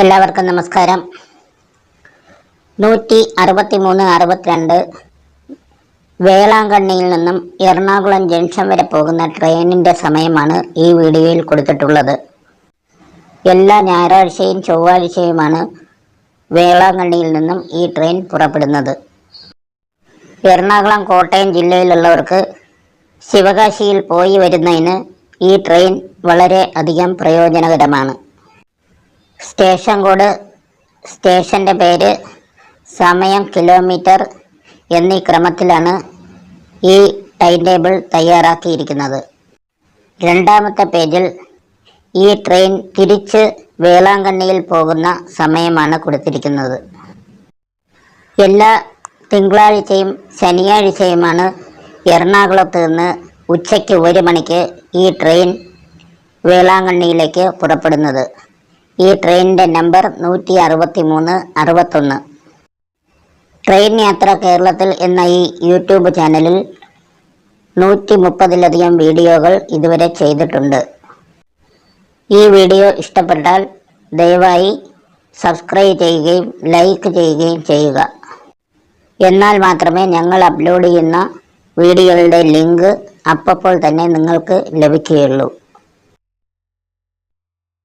എല്ലാവർക്കും നമസ്കാരം. നൂറ്റി അറുപത്തി മൂന്ന് അറുപത്തിരണ്ട് വേളാങ്കണ്ണിയിൽ നിന്നും എറണാകുളം ജംഗ്ഷൻ വരെ പോകുന്ന ട്രെയിനിന്റെ സമയമാണ് ഈ വീഡിയോയിൽ കൊടുത്തിട്ടുള്ളത്. എല്ലാ ഞായറാഴ്ചയും ചൊവ്വാഴ്ചയുമാണ് വേളാങ്കണ്ണിയിൽ നിന്നും ഈ ട്രെയിൻ പുറപ്പെടുന്നത്. എറണാകുളം കോട്ടയം ജില്ലയിലുള്ളവർക്ക് ശിവകാശിയിൽ പോയി വരുന്നതിന് ഈ ട്രെയിൻ വളരെ അധികം പ്രയോജനകരമാണ്. സ്റ്റേഷൻ കോഡ് സ്റ്റേഷന്റെ പേര് സമയം കിലോമീറ്റർ എന്നീ ക്രമത്തിലാണ് ഈ ടൈം ടേബിൾ തയ്യാറാക്കിയിരിക്കുന്നത്. രണ്ടാമത്തെ പേജിൽ ഈ ട്രെയിൻ തിരിച്ച് വേളാങ്കണ്ണിയിൽ പോകുന്ന സമയമാണ് കൊടുത്തിരിക്കുന്നത്. എല്ലാ തിങ്കളാഴ്ചയും ശനിയാഴ്ചയുമാണ് എറണാകുളത്ത് നിന്ന് ഉച്ചയ്ക്ക് ഒരു മണിക്ക് ഈ ട്രെയിൻ വേളാങ്കണ്ണിയിലേക്ക് പുറപ്പെടുന്നത്. ഈ ട്രെയിനിന്റെ നമ്പർ നൂറ്റി അറുപത്തി മൂന്ന് അറുപത്തൊന്ന്. ട്രെയിൻ യാത്ര കേരളത്തിൽ എന്ന ഈ യൂട്യൂബ് ചാനലിൽ നൂറ്റി മുപ്പതിലധികം വീഡിയോകൾ ഇതുവരെ ചെയ്തിട്ടുണ്ട്. ഈ വീഡിയോ ഇഷ്ടപ്പെട്ടാൽ ദയവായി സബ്സ്ക്രൈബ് ചെയ്യുകയും ലൈക്ക് ചെയ്യുകയും ചെയ്യുക. എന്നാൽ മാത്രമേ ഞങ്ങൾ അപ്ലോഡ് ചെയ്യുന്ന വീഡിയോകളുടെ ലിങ്ക് അപ്പോൾ തന്നെ നിങ്ങൾക്ക് ലഭിക്കുകയുള്ളൂ.